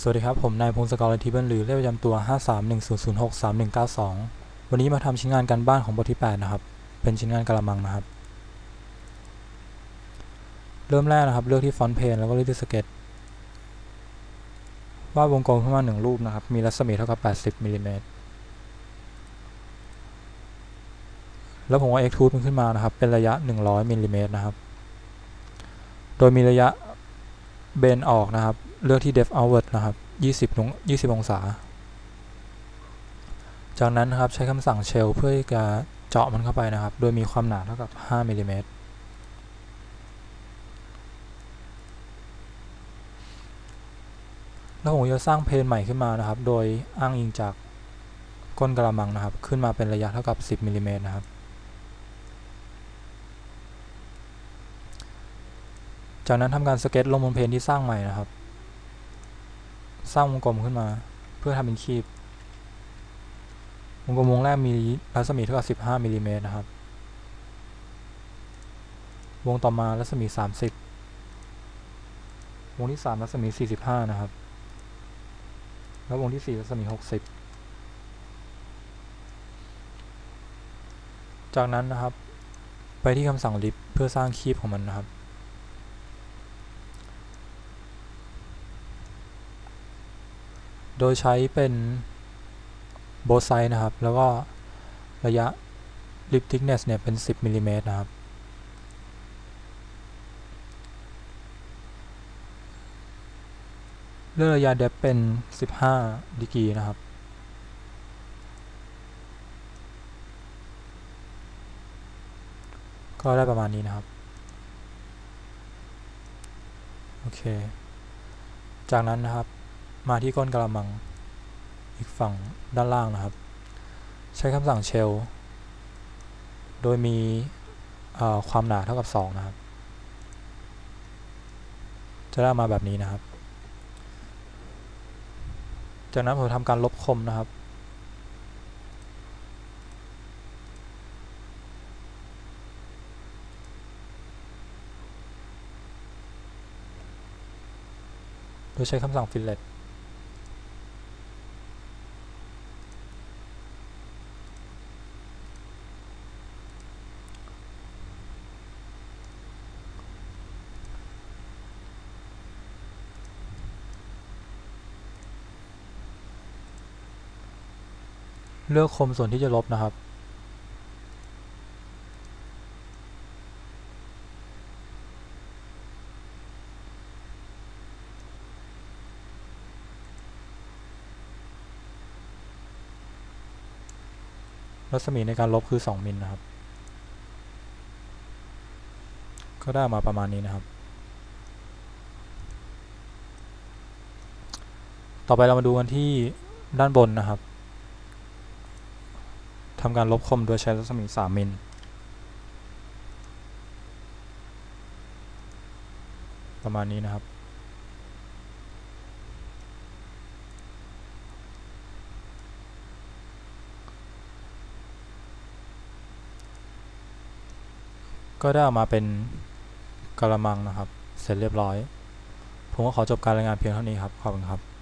สวัสดีครับ ผมนายพงศกรทิบิลหรือเลขประจำตัว 5310063192 วันนี้มาทำชิ้นงานการบ้านของบทที่ 8 นะครับ เป็นชิ้นงานกระมังนะครับ เริ่มแรกนะครับ เลือกที่ฟอนต์เพนแล้วก็เลือกที่สเก็ตวาดวงกลมขึ้นมาหนึ่งรูปนะครับ มีรัศมีเท่ากับ 80มิลลิเมตรแล้วผมก็ extrude มันขึ้นมานะครับ เป็นระยะ 100มิลลิเมตรนะครับ โดยมีระยะเบนออกนะครับ เลือกที่ depth outward นะครับ20อง20 องศา จากนั้นนะครับใช้คำสั่ง shell เพื่อจะเจาะมันเข้าไปนะครับ โดยมีความหนาเท่ากับ 5มิลลิเมตรแล้วผมจะสร้างเพนใหม่ขึ้นมานะครับ โดยอ้างอิงจากก้นกระมังนะครับ ขึ้นมาเป็นระยะเท่ากับ 10มิลลิเมตรนะครับ จากนั้นทำการสเก็ตลงบนเพนที่สร้างใหม่นะครับ สร้างวงกลมขึ้นมา เพื่อทำเป็นคีบ วงกลมวงแรกมีรัศมีเท่ากับ15มิลลิเมตรนะครับ วงต่อมารัศมี 30 วงที่ 3 รัศมี 45 นะครับ แล้ววงที่ 4 รัศมี 60 จากนั้นนะครับ ไปที่คำสั่ง lip เพื่อสร้างคีบของมันนะครับ ดยใช้เป็นโบไซนะครับ แล้วก็ระยะ lip thickness เนี่ยเป็น 10มิลลิเมตรนะครับ เลือกระยะ depth เป็น 15ดีกีนะครับ ก็ได้ประมาณนี้นะครับ โอเค จากนั้นนะครับ มาที่ก้นกระมัง อีกฝั่งด้านล่างนะครับ ใช้คำสั่ง shell โดยมีความหนาเท่ากับ 2 นะครับ จะได้มาแบบนี้นะครับ จากนั้นผมทำการลบคมนะครับโดยใช้คำสั่ง fillet เลือกคมส่วนที่จะลบนะครับ รัศมีในการลบคือ 2 มิลนะครับ ก็ได้มาประมาณนี้นะครับ ต่อไปเรามาดูกันที่ด้านบนนะครับ ทำการลบคมโดยใช้รัศมี 3 มิลประมาณนี้นะครับ ก็ได้ออกมาเป็นกระมังนะครับ เสร็จเรียบร้อย ผมก็ขอจบการรายงานเพียงเท่านี้ครับ ขอบคุณครับ